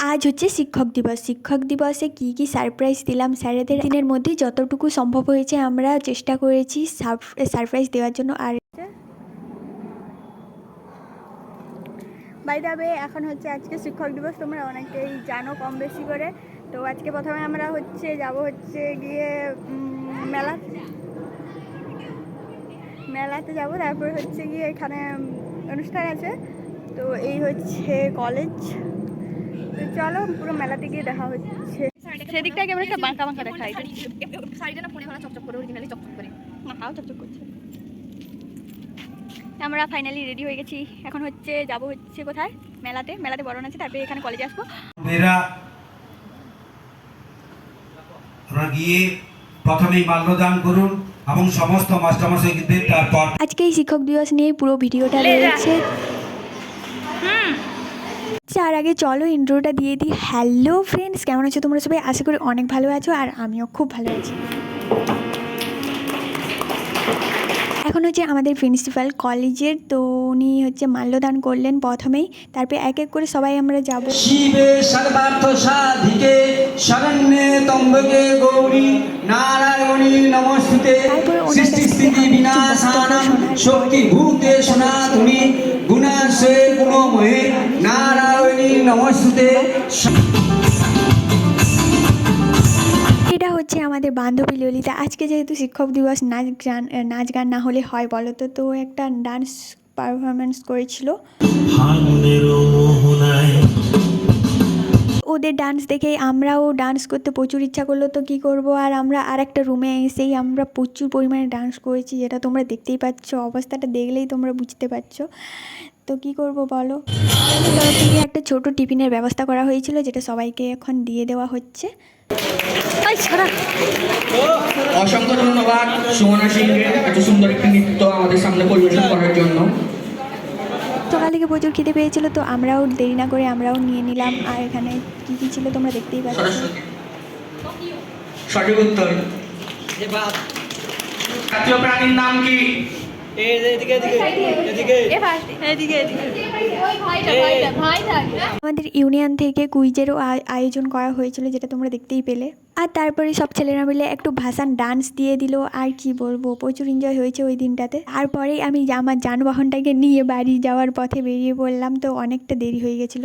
আজ হচ্ছে শিক্ষক দিবস। শিক্ষক দিবসে কি কি সারপ্রাইজ দিলাম? স্যারেদের দিনের মধ্যে যতটুকু সম্ভব হয়েছে আমরা চেষ্টা করেছি সারপ্রাইজ দেওয়ার জন্য। আর বাই দাবে এখন হচ্ছে আজকে শিক্ষক দিবস, তোমরা অনেকেই জানো কম বেশি করে। তো আজকে প্রথমে আমরা হচ্ছে যাব হচ্ছে গিয়ে মেলা মেলাতে যাব। তারপর হচ্ছে গিয়ে এখানে অনুষ্ঠান আছে। তো এই হচ্ছে কলেজ চলো পুরো মেলাতে গিয়ে দেখা হচ্ছে। সেদিকটা কেমন একটা বাঁকা বাঁকা দেখা শাড়িটা না পরে ভালো চকচক করে অরিজিনালি চকচক করে। মাথাও চকচক করছে। আমরা ফাইনালি রেডি হয়ে গেছি। এখন হচ্ছে যাব হচ্ছে কোথায়? মেলাতে মেলাতে বরণ আছে তারপরে এখানে কলেজে আসব। মেয়েরা আপনারা গিয়ে প্রথমেই মাল্যদান করুন এবং সমস্ত মাস্টারমশাইদের তারপর। আজকে এই শিক্ষক দিবস নিয়ে পুরো ভিডিওটা রয়েছে। তার আগে চলো ইন্ট্রোটা দিয়ে দিই। হ্যালো ফ্রেন্ডস কেমন আছো তোমরা সবাই? আশা করি অনেক ভালো আছো আর আমিও খুব ভালো আছি। এখন হচ্ছে আমাদের প্রিন্সিপাল কলেজের তো উনি হচ্ছে মাল্যদান করলেন প্রথমেই। তারপরে এক এক করে সবাই আমরা যাব। শিবে সর্বার্থ সাধিকে শরণ্যে তম্বকে গৌরী নারায়ণী নমস্তুতে। সৃষ্টি স্থিতি বিনাশানাম শক্তি ভূতে সনাতনী গুণাশে নারায়ণী নমস্তুতে এটা হচ্ছে আমাদের বান্ধবী ললিতা। আজকে যেহেতু শিক্ষক দিবস নাচ গান নাচ গান না হলে হয় বলো তো? তো একটা ডান্স পারফরমেন্স করেছিল। ওদের ডান্স দেখে আমরাও ডান্স করতে প্রচুর ইচ্ছা করল তো কি করব? আর আমরা আর একটা রুমে এসেই আমরা প্রচুর পরিমাণে ডান্স করেছি যেটা তোমরা দেখতেই পাচ্ছ অবস্থাটা দেখলেই তোমরা বুঝতে পারছ। তো কি করব বলো? আমাদের তরফ থেকে একটা ছোট টিফিনের ব্যবস্থা করা হয়েছিল যেটা সবাইকে এখন দিয়ে দেওয়া হচ্ছে। অসংখ্য ধন্যবাদ সুমনা সিংকে এত সুন্দর একটি নৃত্য আমাদের সামনে পরিবেশন করার জন্য। সকাল প্রচুর খিদে পেয়েছিল তো আমরাও দেরি না করে আমরাও নিয়ে নিলাম। আর এখানে কী কী ছিল তোমরা দেখতেই পাচ্ছ? সঠিক উত্তর। জাতীয় প্রাণীর নাম কি? আমাদের ইউনিয়ন থেকে কুইজেরও আয়োজন করা হয়েছিল, যেটা তোমরা দেখতেই পেলে। আর তারপরে সব ছেলেরা মিলে একটু ভাসান ডান্স দিয়ে দিল, আর কি বলব, প্রচুর এনজয় হয়েছে ওই দিনটাতে। তারপরেই আমি আমার যানবাহনটাকে নিয়ে বাড়ি যাওয়ার পথে বেরিয়ে পড়লাম, তো অনেকটা দেরি হয়ে গেছিল।